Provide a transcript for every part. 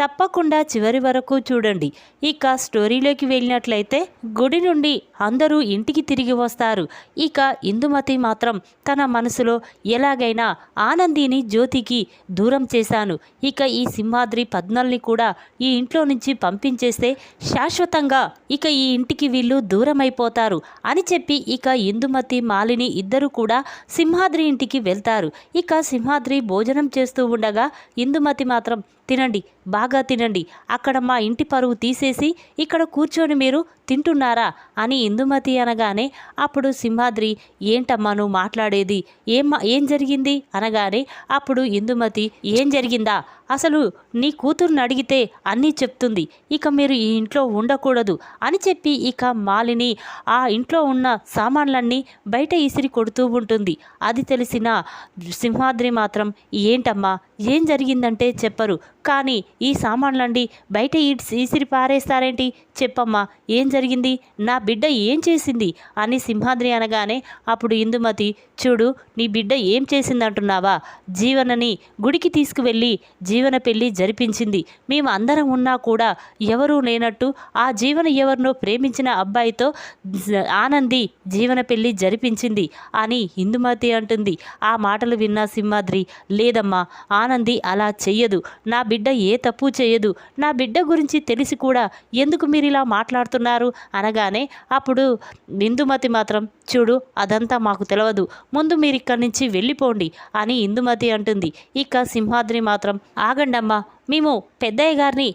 తప్పకుండా చివరి వరకు చూడండి. ఇక స్టోరీలోకి వెళ్ళినట్లయితే గుడి నుండి అందరూ ఇంటికి తిరిగి వస్తారు. ఇక ఇందుమతి మాత్రం తన మనసులో ఎలాగైనా ఆనందిని జ్యోతికి దూరం చేశాను. ఇక ఈ సింహాద్రి పద్మల్ని కూడా ఈ ఇంట్లో నుంచి పంపించేస్తే శాశ్వతంగా ఇక ఈ ఇంటికి వీళ్ళు దూరం అయిపోతారు అని చెప్పి ఇక ఇందుమతి మాలిని ఇద్దరు కూడా సింహాద్రి ఇంటికి వెళ్తారు. ఇక సింహాద్రి భోజనం చేస్తూ ఉండగా ఇందుమతి మాత్రం తినండి బాగా తినండి. అక్కడ మా ఇంటి పరువు తీసేసి ఇక్కడ కూర్చొని మీరు తింటున్నారా అని ఇందుమతి అనగానే అప్పుడు సింహాద్రి ఏంటమ్మా నువ్వు మాట్లాడేది? ఏం ఏం జరిగింది? అనగానే అప్పుడు ఇందుమతి ఏం జరిగిందా? అసలు నీ కూతుర్ని అడిగితే అన్నీ చెప్తుంది. ఇక మీరు ఈ ఇంట్లో ఉండకూడదు అని చెప్పి ఇక మాలిని ఆ ఇంట్లో ఉన్న సామాన్లన్నీ బయట ఇసిరి కొడుతూ ఉంటుంది. అది తెలిసిన సింహాద్రి మాత్రం ఏంటమ్మా ఏం జరిగిందంటే చెప్పరు. కానీ ఈ సామాన్లండి బయట ఈడ్స్- ఈసిరి పారేస్తారేంటి? చెప్పమ్మా ఏం జరిగింది? నా బిడ్డ ఏం చేసింది? అని సింహాద్రి అనగానే అప్పుడు ఇందుమతి చూడు నీ బిడ్డ ఏం చేసిందంటున్నావా? జీవనని గుడికి తీసుకువెళ్ళి జీవన పెళ్ళి జరిపించింది. మేము అందరం ఉన్నా కూడా ఎవరూ లేనట్టు ఆ జీవన ఎవరినో ప్రేమించిన అబ్బాయితో ఆనంది జీవన పెళ్ళి జరిపించింది అని హిందుమతి అంటుంది. ఆ మాటలు విన్న సింహాద్రి లేదమ్మా ఆనంది అలా చెయ్యదు. నా బిడ్డ ఏ తప్పు చేయదు. నా బిడ్డ గురించి తెలిసి కూడా ఎందుకు మీరు ఇలా మాట్లాడుతున్నారు? అనగానే అప్పుడు ఇందుమతి మాత్రం చూడు అదంతా మాకు తెలియదు ముందు మీరు ఇక్కడి నుంచి వెళ్ళిపోండి అని ఇందుమతి అంటుంది. ఇక సింహాద్రి మాత్రం ఆగండమ్మా మేము పెద్దయ్య గారిని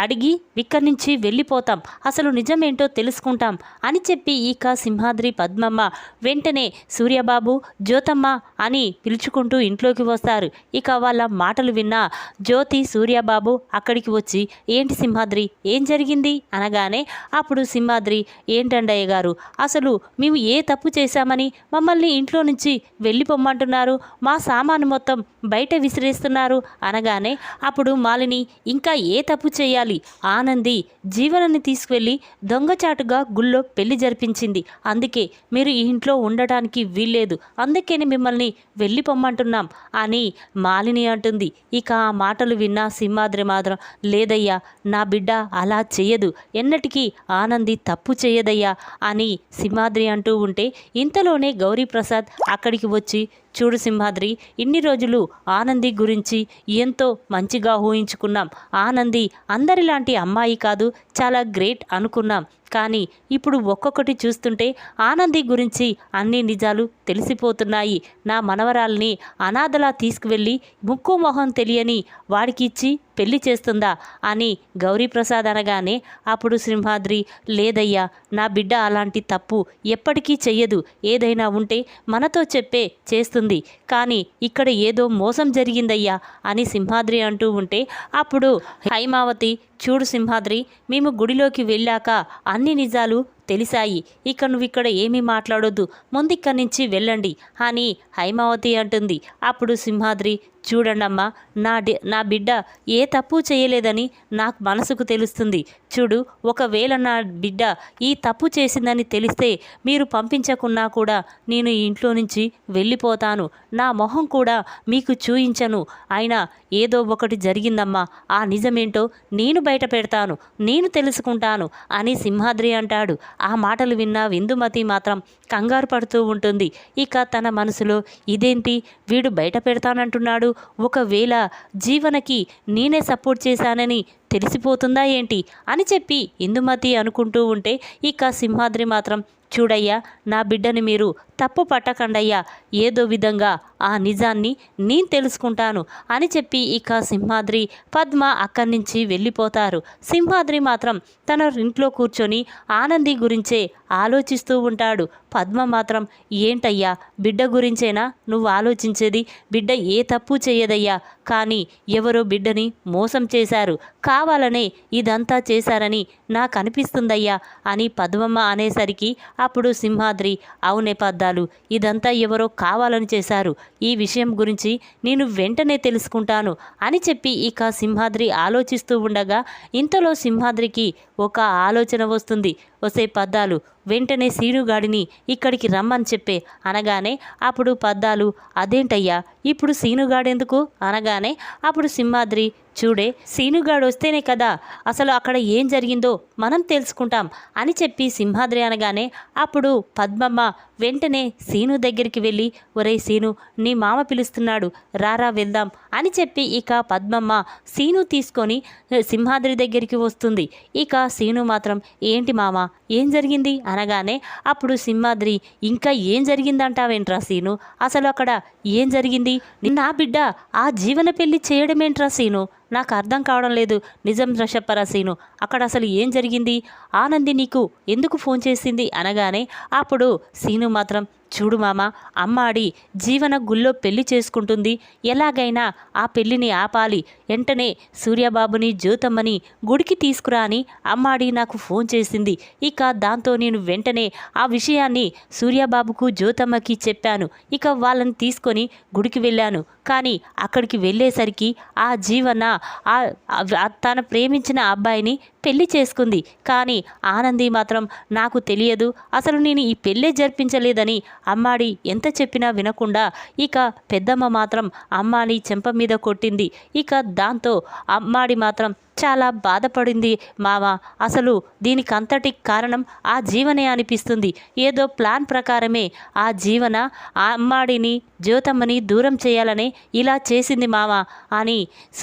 అడిగి ఇక్కడి నుంచి వెళ్ళిపోతాం. అసలు నిజమేంటో తెలుసుకుంటాం అని చెప్పి ఇక సింహాద్రి పద్మమ్మ వెంటనే సూర్యబాబు జ్యోతమ్మ అని పిలుచుకుంటూ ఇంట్లోకి వస్తారు. ఇక వాళ్ళ మాటలు విన్న జ్యోతి సూర్యబాబు అక్కడికి వచ్చి ఏంటి సింహాద్రి ఏం జరిగింది? అనగానే అప్పుడు సింహాద్రి ఏంటండయ్య గారు అసలు మేము ఏ తప్పు చేశామని మమ్మల్ని ఇంట్లో నుంచి వెళ్ళిపోమ్మంటున్నారు? మా సామాను మొత్తం బయట విసిరేస్తున్నారు. అనగానే అప్పుడు మా మాలిని ఇంకా ఏ తప్పు చేయాలి? ఆనంది జీవనాన్ని తీసుకువెళ్ళి దొంగచాటుగా గుళ్ళో పెళ్ళి జరిపించింది. అందుకే మీరు ఈ ఇంట్లో ఉండటానికి వీల్లేదు. అందుకని మిమ్మల్ని వెళ్ళిపోమ్మంటున్నాం అని మాలిని అంటుంది. ఇక ఆ మాటలు విన్న సింహాద్రి మాత్రం లేదయ్యా నా బిడ్డ అలా చేయదు ఎన్నటికీ ఆనంది తప్పు చేయదయ్యా అని సింహాద్రి అంటూ ఉంటే ఇంతలోనే గౌరీప్రసాద్ అక్కడికి వచ్చి చూడు సింహాద్రి ఇన్ని రోజులు ఆనంది గురించి ఎంతో మంచిగా ఊహించుకున్నాం. ఆనంది అందరిలాంటి అమ్మాయి కాదు చాలా గ్రేట్ అనుకున్నాం. కానీ ఇప్పుడు ఒక్కొక్కటి చూస్తుంటే ఆనంది గురించి అన్ని నిజాలు తెలిసిపోతున్నాయి. నా మనవరాల్ని అనాథలా తీసుకువెళ్ళి ముక్కు మొహం తెలియని వాడికిచ్చి పెళ్ళి చేస్తుందా అని గౌరీప్రసాద్ అనగానే అప్పుడు సింహాద్రి లేదయ్యా నా బిడ్డ అలాంటి తప్పు ఎప్పటికీ చెయ్యదు. ఏదైనా ఉంటే మనతో చెప్పే చేస్తుంది. కానీ ఇక్కడ ఏదో మోసం జరిగిందయ్యా అని సింహాద్రి అంటూ ఉంటే అప్పుడు హైమావతి చూడు సింహాద్రి మేము గుడిలోకి వెళ్ళాక అన్ని నిజాలు తెలిసాయి. ఇక నువ్వు ఇక్కడ ఏమీ మాట్లాడొద్దు. ముందిక్కడి నుంచి వెళ్ళండి అని హైమావతి అంటుంది. అప్పుడు సింహాద్రి చూడండమ్మా నా నా బిడ్డ ఏ తప్పు చేయలేదని నాకు మనసుకు తెలుస్తుంది. చూడు ఒకవేళ నా బిడ్డ ఈ తప్పు చేసిందని తెలిస్తే మీరు పంపించకున్నా కూడా నేను ఇంట్లో నుంచి వెళ్ళిపోతాను. నా మొహం కూడా మీకు చూయించను. అయినా ఏదో ఒకటి జరిగిందమ్మా. ఆ నిజమేంటో నేను బయట పెడతాను. నేను తెలుసుకుంటాను అని సింహాద్రి అంటాడు. ఆ మాటలు విన్న విందుమతి మాత్రం కంగారు పడుతూ ఉంటుంది. ఇక తన మనసులో ఇదేంటి? వీడు బయట పెడతానంటున్నాడు. ఒకవేళ జీవనకి నేనే సపోర్ట్ చేశానని తెలిసిపోతుందా ఏంటి? అని చెప్పి ఇందుమతి అనుకుంటూ ఉంటే ఇక సింహాద్రి మాత్రం చూడయ్యా నా బిడ్డని మీరు తప్పు పట్టకండయ్యా. ఏదో విధంగా ఆ నిజాన్ని నేను తెలుసుకుంటాను అని చెప్పి ఇక సింహాద్రి పద్మ అక్కడి నుంచి వెళ్ళిపోతారు. సింహాద్రి మాత్రం తన ఇంట్లో కూర్చొని ఆనంది గురించే ఆలోచిస్తూ ఉంటాడు. పద్మ మాత్రం ఏంటయ్యా బిడ్డ గురించేనా? నువ్వు ఆలోచించేది బిడ్డ ఏ తప్పు చేయదయ్యా? కానీ ఎవరో బిడ్డని మోసం చేశారు. కావాలనే ఇదంతా చేశారని నాకు అనిపిస్తుందయ్యా అని పద్మమ్మ అనేసరికి అప్పుడు సింహాద్రి అవునే పద్దాలు ఇదంతా ఎవరో కావాలని చేశారు. ఈ విషయం గురించి నేను వెంటనే తెలుసుకుంటాను అని చెప్పి ఇక సింహాద్రి ఆలోచిస్తూ ఉండగా ఇంతలో సింహాద్రికి ఒక ఆలోచన వస్తుంది. వసే పద్దాలు. వెంటనే సీనుగాడిని ఇక్కడికి రమ్మని చెప్పే. అనగానే అప్పుడు పద్దాలు అదేంటయ్యా? ఇప్పుడు సీనుగాడెందుకు? అనగానే అప్పుడు సింహాద్రి చూడే సీనుగాడు వస్తేనే కదా అసలు అక్కడ ఏం జరిగిందో మనం తెలుసుకుంటాం అని చెప్పి సింహాద్రి అనగానే అప్పుడు పద్మమ్మ వెంటనే సీను దగ్గరికి వెళ్ళి ఒరే సీను నీ మామ పిలుస్తున్నాడు రారా వెళ్దాం అని చెప్పి ఇక పద్మమ్మ సీను తీసుకొని సింహాద్రి దగ్గరికి వస్తుంది. ఇక సీను మాత్రం ఏంటి మామ ఏం జరిగింది? అనగానే అప్పుడు సింహాద్రి ఇంకా ఏం జరిగిందంటావేంట్రా సీను? అసలు అక్కడ ఏం జరిగింది? నా బిడ్డ ఆ జీవన పెళ్ళి చేయడమేంట్రా సీను? నాకు అర్థం కావడం లేదు. నిజం చెప్పరా సీను? అక్కడ అసలు ఏం జరిగింది? ఆనంది నీకు ఎందుకు ఫోన్ చేసింది? అనగానే అప్పుడు సీను మాత్రం చూడు మామ అమ్మాడి జీవన గుళ్ళో పెళ్ళి చేసుకుంటుంది. ఎలాగైనా ఆ పెళ్ళిని ఆపాలి. వెంటనే సూర్యబాబుని జ్యోతమ్మని గుడికి తీసుకురా అని అమ్మాడి నాకు ఫోన్ చేసింది. ఇక దాంతో నేను వెంటనే ఆ విషయాన్ని సూర్యబాబుకు జ్యోతమ్మకి చెప్పాను. ఇక వాళ్ళని తీసుకొని గుడికి వెళ్ళాను. కానీ అక్కడికి వెళ్ళేసరికి ఆ జీవన తను తన ప్రేమించిన అబ్బాయిని పెళ్ళి చేసుకుంది. కానీ ఆనంది మాత్రం నాకు తెలియదు అసలు నేను ఈ పెళ్ళే జరిపించలేదని అమ్మాడి ఎంత చెప్పినా వినకుండా ఇక పెద్దమ్మ మాత్రం అమ్మాని చెంప మీద కొట్టింది. ఇక దాంతో అమ్మాడి మాత్రం చాలా బాధపడింది. మామ అసలు దీనికంతటి కారణం ఆ జీవనే అనిపిస్తుంది. ఏదో ప్లాన్ ప్రకారమే ఆ జీవన ఆ అమ్మాడిని జ్యోతమ్మని దూరం చేయాలని ఇలా చేసింది మామ. అని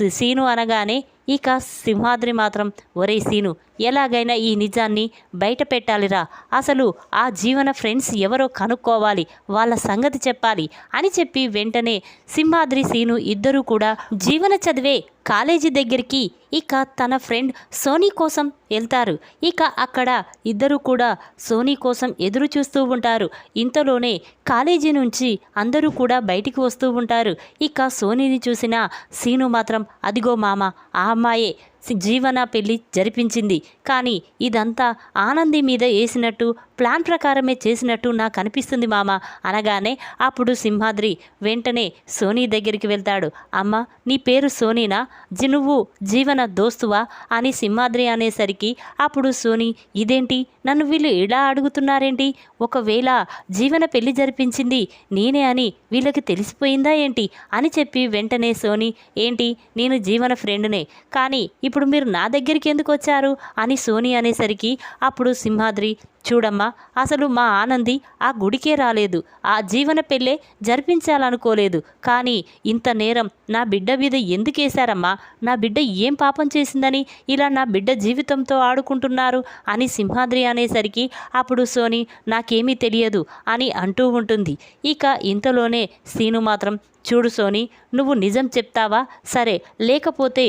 సీను అనగానే ఇక సింహాద్రి మాత్రం ఒరే సీను ఎలాగైనా ఈ నిజాన్ని బయట పెట్టాలిరా. అసలు ఆ జీవన ఫ్రెండ్స్ ఎవరో కనుక్కోవాలి వాళ్ళ సంగతి చెప్పాలి అని చెప్పి వెంటనే సింహాద్రి సీను ఇద్దరూ కూడా జీవన చదివే కాలేజీ దగ్గరికి ఇక తన ఫ్రెండ్ సోనీ కోసం వెళ్తారు. ఇక అక్కడ ఇద్దరు కూడా సోనీ కోసం ఎదురు చూస్తూ ఉంటారు. ఇంతలోనే కాలేజీ నుంచి అందరూ కూడా బయటికి వస్తూ ఉంటారు. ఇక సోనీని చూసిన సీను మాత్రం అదిగో మామ ఆ అమ్మాయే జీవన పెళ్ళి జరిపించింది. కానీ ఇదంతా ఆనంది మీద వేసినట్టు ప్లాన్ ప్రకారమే చేసినట్టు నాకు అనిపిస్తుంది మామ. అనగానే అప్పుడు సింహాద్రి వెంటనే సోనీ దగ్గరికి వెళ్తాడు. అమ్మ నీ పేరు సోనీనా? జినువు నువ్వు జీవన దోస్తువా? అని సింహాద్రి అనేసరికి అప్పుడు సోనీ ఇదేంటి? నన్ను వీళ్ళు ఇలా అడుగుతున్నారేంటి? ఒకవేళ జీవన పెళ్ళి జరిపించింది నేనే అని వీళ్ళకి తెలిసిపోయిందా ఏంటి? అని చెప్పి వెంటనే సోనీ ఏంటి? నేను జీవన ఫ్రెండ్నే కానీ ఇప్పుడు మీరు నా దగ్గరికి ఎందుకు వచ్చారు? అని సోని అనేసరికి అప్పుడు సింహాద్రి చూడమ్మా అసలు మా ఆనంది ఆ గుడికే రాలేదు. ఆ జీవన పెళ్ళే జరిపించాలనుకోలేదు. కానీ ఇంత నేరం నా బిడ్డ మీద ఎందుకేశారమ్మా నా బిడ్డ ఏం పాపం చేసిందని ఇలా నా బిడ్డ జీవితంతో ఆడుకుంటున్నారు అని సింహాద్రి అనేసరికి అప్పుడు సోని నాకేమీ తెలియదు అని అంటూ ఉంటుంది. ఇక ఇంతలోనే సీను మాత్రం చూడు సోని నువ్వు నిజం చెప్తావా? సరే లేకపోతే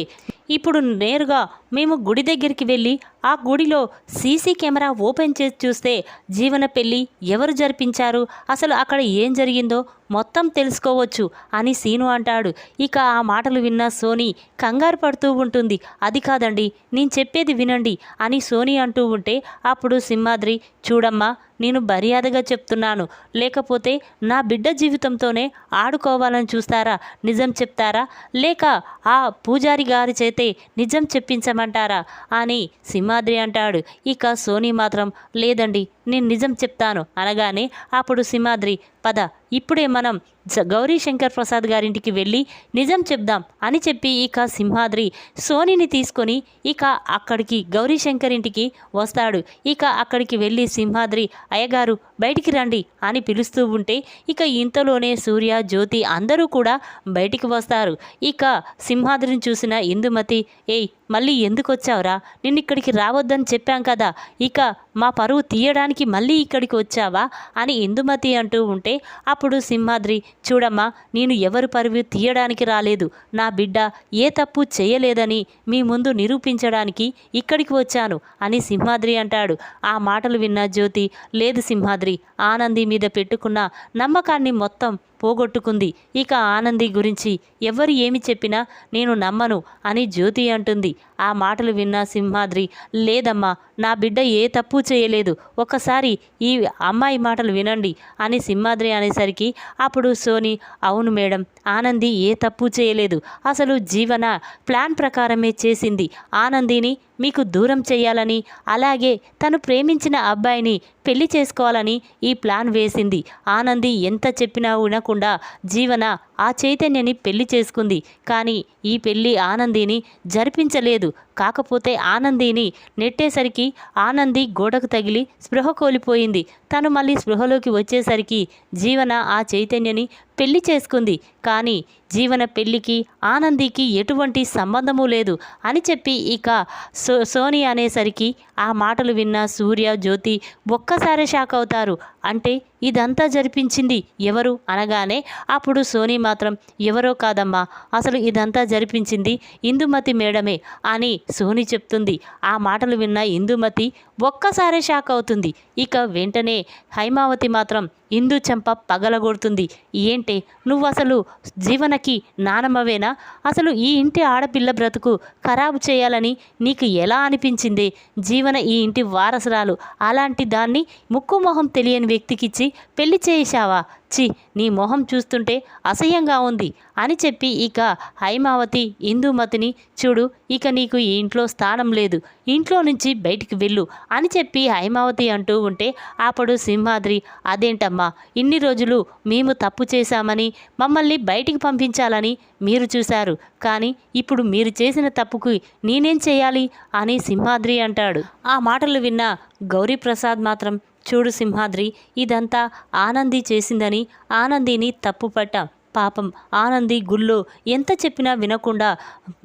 ఇప్పుడు నేరుగా మేము గుడి దగ్గరికి వెళ్ళి ఆ గుడిలో సీసీ కెమెరా ఓపెన్ చేసి చూస్తే జీవన పెళ్ళి ఎవరు జరిపించారు? అసలు అక్కడ ఏం జరిగిందో మొత్తం తెలుసుకోవచ్చు అని సీను అంటాడు. ఇక ఆ మాటలు విన్న సోనీ కంగారు పడుతూ ఉంటుంది. అది కాదండి నేను చెప్పేది వినండి అని సోనీ అంటూ ఉంటే అప్పుడు సింహాద్రి చూడమ్మా నేను మర్యాదగా చెప్తున్నాను. లేకపోతే నా బిడ్డ జీవితంతోనే ఆడుకోవాలని చూస్తారా? నిజం చెప్తారా? లేక ఆ పూజారి గారి చేతే నిజం చెప్పించమంటారా? అని సింహాద్రి అంటాడు. ఇక సోనీ మాత్రం లేదండి నేను నిజం చెప్తాను అనగానే అప్పుడు సింహాద్రి పద ఇప్పుడే మనం గౌరీ శంకర్ ప్రసాద్ గారింటికి వెళ్ళి నిజం చెప్దాం అని చెప్పి ఇక సింహాద్రి సోనీని తీసుకొని ఇక అక్కడికి గౌరీ శంకర్ ఇంటికి వస్తాడు. ఇక అక్కడికి వెళ్ళి సింహాద్రి అయ్యగారు బయటికి రండి అని పిలుస్తూ ఉంటే ఇక ఇంతలోనే సూర్య జ్యోతి అందరూ కూడా బయటికి వస్తారు. ఇక సింహాద్రిని చూసిన ఇందుమతి ఏయ్ మళ్ళీ ఎందుకు వచ్చావురా? నిన్ను ఇక్కడికి రావద్దని చెప్పాం కదా. ఇక మా పరువు తీయడానికి మళ్ళీ ఇక్కడికి వచ్చావా? అని ఇందుమతి అంటూ ఉంటే అప్పుడు సింహాద్రి చూడమ్మా నేను ఎవరి పరువు తీయడానికి రాలేదు. నా బిడ్డ ఏ తప్పు చేయలేదని మీ ముందు నిరూపించడానికి ఇక్కడికి వచ్చాను అని సింహాద్రి అంటాడు. ఆ మాటలు విన్న జ్యోతి లేదు సింహాద్రి ఆనంది మీద పెట్టుకున్న నమ్మకాన్ని మొత్తం పోగొట్టుకుంది. ఇక ఆనంది గురించి ఎవరు ఏమి చెప్పినా నేను నమ్మను అని జ్యోతి అంటుంది. ఆ మాటలు విన్న సింహాద్రి లేదమ్మా నా బిడ్డ ఏ తప్పు చేయలేదు. ఒక్కసారి ఈ అమ్మాయి మాటలు వినండి అని సింహాద్రి అనేసరికి అప్పుడు సోని అవును మేడం ఆనంది ఏ తప్పు చేయలేదు. అసలు జీవన ప్లాన్ ప్రకారమే చేసింది. ఆనందిని మీకు దూరం చేయాలని అలాగే తను ప్రేమించిన అబ్బాయిని పెళ్ళి చేసుకోవాలని ఈ ప్లాన్ వేసింది. ఆనంది ఎంత చెప్పినా వినకుండా జీవన ఆ చైతన్యని పెళ్ళి చేసుకుంది. కానీ ఈ పెళ్ళి ఆనందిని జరిపించలేదు. కాకపోతే ఆనందిని నెట్టేసరికి ఆనంది గోడకు తగిలి స్పృహ కోల్పోయింది. తను మళ్ళీ స్పృహలోకి వచ్చేసరికి జీవన ఆ చైతన్యని పెళ్ళి చేసుకుంది. కానీ జీవన పెళ్ళికి ఆనందికి ఎటువంటి సంబంధము లేదు అని చెప్పి ఇక సో సోని అనేసరికి ఆ మాటలు విన్న సూర్య జ్యోతి ఒక్కసారి షాక్ అవుతారు. అంటే ఇదంతా జరిపించింది ఎవరు అనగానే అప్పుడు సోని మాత్రం ఎవరో కాదమ్మా అసలు ఇదంతా జరిపించింది ఇందుమతి మేడమే అని సోని చెప్తుంది. ఆ మాటలు విన్న ఇందుమతి ఒక్కసారే షాక్ అవుతుంది. ఇక వెంటనే హైమావతి మాత్రం ఇందు చెంప పగలగొడుతుంది. ఏంటే నువ్వు అసలు జీవనకి నానమ్మవేనా? అసలు ఈ ఇంటి ఆడపిల్ల బ్రతుకు ఖరాబు చేయాలని నీకు ఎలా అనిపించింది? జీవన ఈ ఇంటి వారసురాలు అలాంటి దాన్ని ముక్కు మొహం తెలియని వ్యక్తికిచ్చి పెళ్ళి చేశావా? చి నీ మొహం చూస్తుంటే అసహ్యంగా ఉంది అని చెప్పి ఇక హైమావతి ఇందుమతిని చూడు ఇక నీకు ఈ ఇంట్లో స్థానం లేదు ఇంట్లో నుంచి బయటికి వెళ్ళు అని చెప్పి హైమావతి అంటూ ఉంటే అప్పుడు సింహాద్రి అదేంటమ్మా ఇన్ని రోజులు మేము తప్పు చేశామని మమ్మల్ని బయటికి పంపించాలని మీరు చూశారు కానీ ఇప్పుడు మీరు చేసిన తప్పుకు నేనేం చేయాలి? అని సింహాద్రి అంటాడు. ఆ మాటలు విన్న గౌరీప్రసాద్ మాత్రం చూడు సింహాద్రి ఇదంతా ఆనంది చేసిందని ఆనందిని తప్పుపట్ట. పాపం ఆనంది గుళ్ళో ఎంత చెప్పినా వినకుండా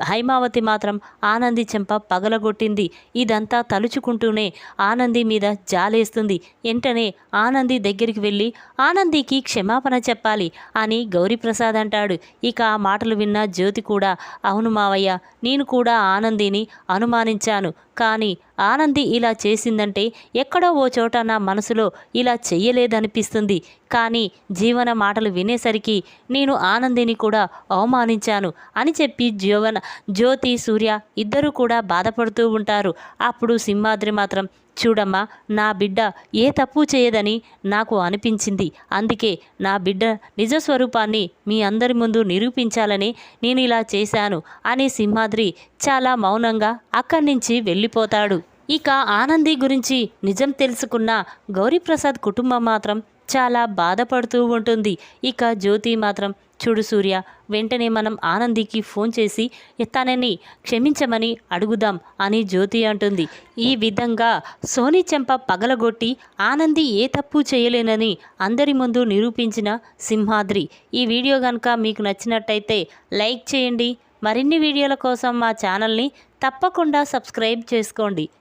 హైమావతి మాత్రం ఆనంది చెంప పగలగొట్టింది. ఇదంతా తలుచుకుంటూనే ఆనంది మీద జాలేస్తుంది. వెంటనే ఆనంది దగ్గరికి వెళ్ళి ఆనందికి క్షమాపణ చెప్పాలి అని గౌరీప్రసాద్ అంటాడు. ఇక ఆ మాటలు విన్న జ్యోతి కూడా అవును మావయ్య నేను కూడా ఆనందిని అనుమానించాను. కానీ ఆనంది ఇలా చేసిందంటే ఎక్కడో ఓ చోట నా మనసులో ఇలా చెయ్యలేదనిపిస్తుంది. కానీ జీవన మాటలు వినేసరికి నేను ఆనందిని కూడా అవమానించాను అని చెప్పి జీవన జ్యోతి సూర్య ఇద్దరూ కూడా బాధపడుతూ ఉంటారు. అప్పుడు సింహాద్రి మాత్రం చూడమ్మా నా బిడ్డ ఏ తప్పు చేయదని నాకు అనిపించింది. అందుకే నా బిడ్డ నిజస్వరూపాన్ని మీ అందరి ముందు నిరూపించాలని నేను ఇలా చేశాను అని సింహాద్రి చాలా మౌనంగా అక్కడి నుంచి వెళ్ళిపోతాడు. ఇక ఆనంది గురించి నిజం తెలుసుకున్న గౌరీప్రసాద్ కుటుంబం మాత్రం చాలా బాధపడుతూ ఉంటుంది. ఇక జ్యోతి మాత్రం చూడు సూర్య వెంటనే మనం ఆనందికి ఫోన్ చేసి తనని క్షమించమని అడుగుదాం అని జ్యోతి అంటుంది. ఈ విధంగా సోనీ చెంప పగలగొట్టి ఆనంది ఏ తప్పు చేయలేనని అందరి ముందు నిరూపించిన సింహాద్రి. ఈ వీడియో కనుక మీకు నచ్చినట్టయితే లైక్ చేయండి. మరిన్ని వీడియోల కోసం మా ఛానల్ని తప్పకుండా సబ్స్క్రైబ్ చేసుకోండి.